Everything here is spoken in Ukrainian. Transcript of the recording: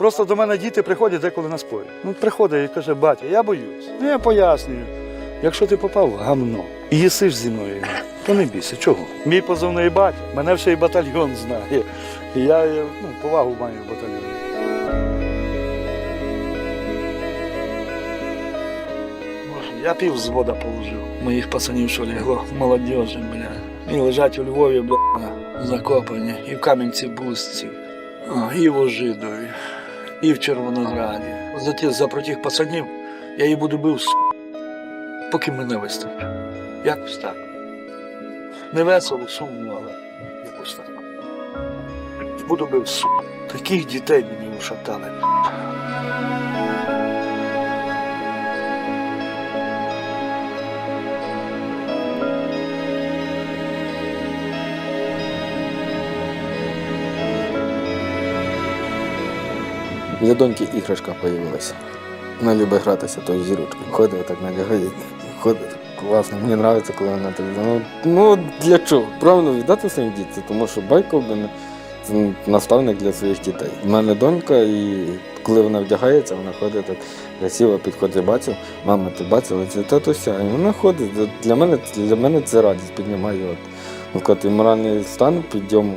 Просто до мене діти приходять деколи на спорі. Ну, приходить і каже, батя, я боюсь. Ну, я пояснюю. Якщо ти попав в гамно і їсиш зі мною, то не бійся. Чого? Мій позивний батя, мене ще й батальйон знає. І я е, ну, повагу маю в батальйоні. Я пів взвода положив. Моїх пацанів, що лягло, молодежі, бля. І лежать у Львові, бля, закопані, і в Кам'янці Бузці, і в Ожидові, і в Червонограді. За, ті, за протих пацанів я її буду бив, поки мене вистачить. Якось так. Не весело, сумно, але якось так. Буду бив, с**. Таких дітей мені ушатали. Для доньки іграшка з'явилася. Вона любить гратися тою зірочкою. Ходить, так надягає, ходить. Класно, мені подобається, коли вона так. Ну, ну для чого? Правильно віддати своїм дітям, тому що блін, це наставник для своїх дітей. У мене донька, і коли вона вдягається, вона ходить так красиво, підходить, бачив, мама, ти бачила, це татуся. І вона ходить. Для мене, для мене це радість піднімає. От. Ну, коли моральний стан підйом,